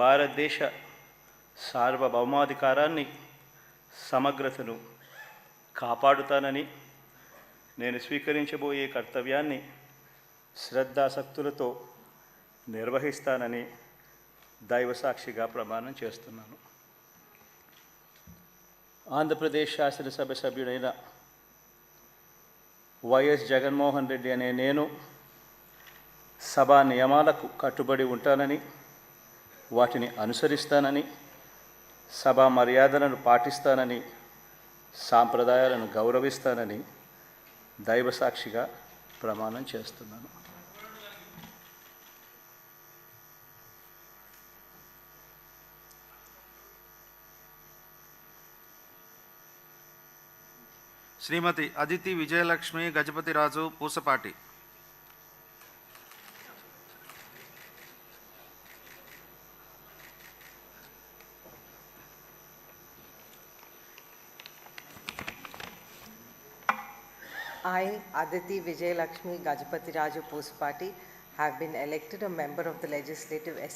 భారతదేశ సార్వభౌమాధికారాన్ని సమగ్రతను కాపాడుతానని నేను స్వీకరించబోయే కర్తవ్యాన్ని శ్రద్ధాసక్తులతో నిర్వహిస్తానని దైవసాక్షిగా ప్రమాణం చేస్తున్నాను. ఆంధ్రప్రదేశ్ శాసనసభ సభ్యుడైన వైఎస్ జగన్మోహన్ రెడ్డి అనే నేను సభా నియమాలకు కట్టుబడి ఉంటానని వాటిని అనుసరిస్తానని సభా మర్యాదలను పాటిస్తానని సాంప్రదాయాలను గౌరవిస్తానని దైవసాక్షిగా ప్రమాణం చేస్తున్నాను. శ్రీమతి Aditi Vijayalakshmi Gajapathiraju Pusapati. I, Aditi Vijayalakshmi Gajapati Raju Pusapati, have been elected a member of the Legislative Assembly